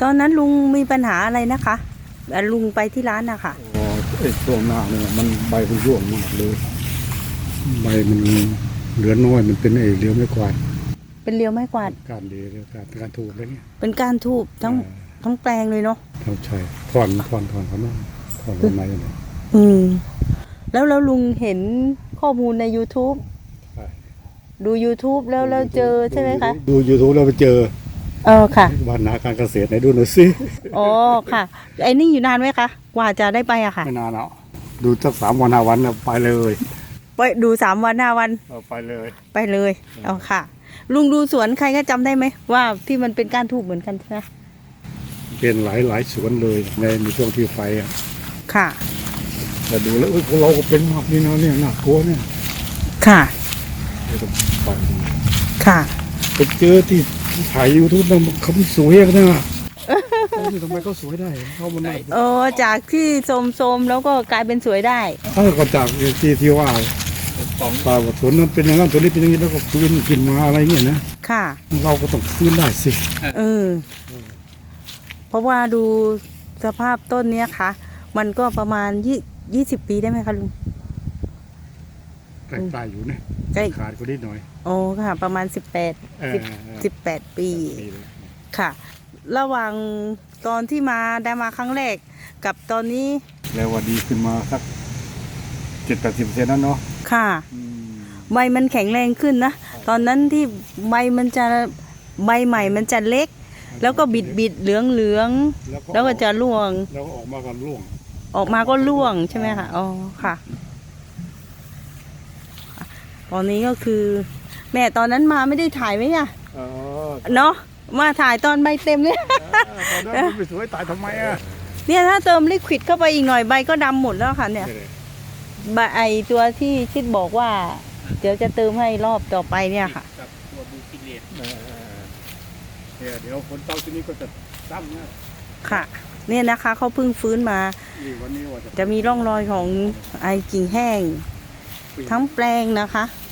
ตอนนั้นลุงมีปัญหาอะไรนะคะเอ่ลุงไปที่ร้านนะคะอ๋อไอ้ช่วงหน้าเนี่ยมันใบมันร่วงมากเลย ใบมันเหลือน้อยมันเป็นไอ้เลี้ยวไม่กวาด เป็นเรียวไม้กวาด การดีเรียวการการถูกอะไรเงี้ย เป็นการทูบทั้งทั้งแปลงเลยเนาะทำใช่ถอนถอนถอนเขาหน่อยถอนคนไหนเนี่ยอืม แล้วแล้วลุงเห็นข้อมูลใน YouTube ดู YouTube แล้วแล้วเจอใช่ไหมคะ ดูยูทูบแล้วไปเจอเออค่ะบ้านนาการเกษตรไหนดูหน่อยสิอ๋อค่ะไอ้นี่อยู่นานไหมคะ กว่าจะได้ไปอะค่ะ ไม่นานแล้วดูสักสามวันห้าวันนะไปเลยไปดูสามวันห้าวันเอาไปเลย ไปเลยเอาค่ะ ลุงดูสวนใครก็จำได้ไหมว่าที่มันเป็นการทูบเหมือนกันใช่ไหมเป็นหลายหลายสวนเลยในในช่วงที่ไฟอะค่ะ แต่ดูแล้วเอ้ยพวกเราก็เป็นมากนี่นะเนี่ยน่ากลัวเนี่ยค่ะ เดี๋ยวต้องไปดูค่ะ ไปเจอที่ที่ถ่ายยูทูบแล้วเขาสวยกันนะเออนี่ทำไมเขาสวยได้เขามันน่าเออจากที่โสมๆแล้วก็กลายเป็นสวยได้เออก็จากที่ที่ว่าตองตาว่าสวนนั้นเป็นอย่างนั้นสวนนี้เป็นอย่างนี้แล้วก็ฟื้นกินมาอะไรเงี้ยนะค่ะ เราก็ต้องฟื้นได้สิเออเพราะว่าดูสภาพต้นเนี้ยค่ะ มันก็ประมาณยี่ยี่สิบปีได้ไหมคะลุง ใกล้ๆอยู่นะใกล้ขาดก็นิดหน่อย โอ้ค่ะ ประมาณสิบแปดเออสิบสิบแปดปีปีเลยค่ะ ระหว่างตอนที่มาได้มาครั้งแรก กับตอนนี้ แล้วว่าดีขึ้นมาสักเจ็ดแปดสิบเปอร์เซ็นต์นั่นเนาะค่ะอืมใบมันแข็งแรงขึ้นนะ ตอนนั้นที่ใบมันจะใบใหม่มันจะเล็ก แล้วก็บิดบิดเหลืองเหลืองๆแล้วก็จะร่วง แล้วก็ออกมากันร่วง ออกมาก็ร่วงใช่ไหมคะอ๋อค่ะ ตอนนี้ก็คือ แม่ตอนนั้นมาไม่ได้ถ่ายไหมเนี่ยเออเนาะมาถ่ายตอนใบเต็มเนี่ยตอนนั้นมันไม่สวยตายทำไมอะเนี่ยถ้าเติมลิควิดเข้าไปอีกหน่อยใบก็ดำหมดแล้วค่ะเนี่ยใบไอตัวที่ชิดบอกว่า เดี๋ยวจะเติมให้รอบต่อไปเนี่ยค่ะกับตัวบูฟิเลตเออเดี๋ยวเดี๋ยวฝนตกที่นี้ก็จะซ้ำนะค่ะ เนี่ยนะคะเขาเพิ่งฟื้นมานี่วันนี้ว่าจะจะมีร่องรอยของไอกิ่งแห้ง ทั้งแปลงนะคะ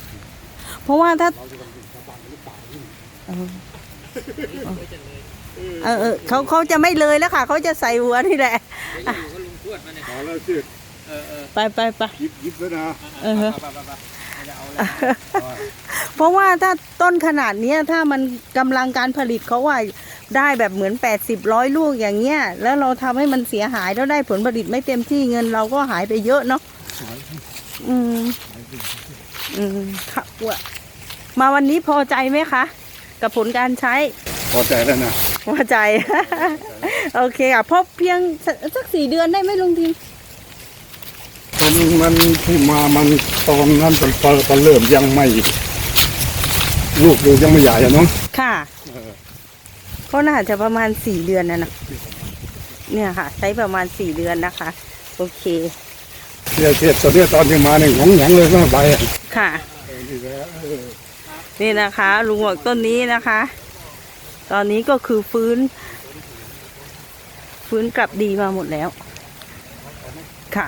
เพ ราะว่าถ้าเราจะต้องเป็นชาวบ้านหรือเปล่าเออเออเออเขาเขาจะไม่เลยแล้วค่ะ เขาจะใส่หัวนี่แหละเดี๋ยวอยู่ก็ลุงทวดมาเนี่ยเอาแล้วสิเออเออไปไปไปยิบยิบแล้วนะเออไปไปไปไปไม่ได้เอาแล้วเพราะว่าถ้าต้นขนาดเนี้ยถ้ามันกำลังการผลิตเขาว่าได้แบบเหมือน 80ร้อยลูกอย่างเงี้ย แล้วเราทำให้มันเสียหายแล้วได้ผลผลิตไม่เต็มที่เงินเราก็หายไปเยอะเนาะอืมอืมค่ะว่า มาวันนี้พอใจไหมคะ กับผลการใช้ พอใจแล้วนะพอใจ โอเคอะเพราะเพียงสักสักสี่เดือนได้ไหมลุงทิมตอนมันที่มามันตอนนั้นตอนตอนตอนเริ่มยังไม่ ลูกอยู่ยังไม่ใหญ่อะเนาะค่ะเออก็น่าจะประมาณสี่เดือนนะนะเนี่ยค่ะ ใช้ประมาณสี่เดือนนะคะ โอเคเทียบเทียบตอนเนี้ยตอนที่มาเนี่ยของหยังเลยว่าใบอะค่ะ นี่นี่นะคะ ลุงบอกต้นนี้นะคะ ตอนนี้ก็คือฟื้น ฟื้นกลับดีมาหมดแล้ว ค่ะ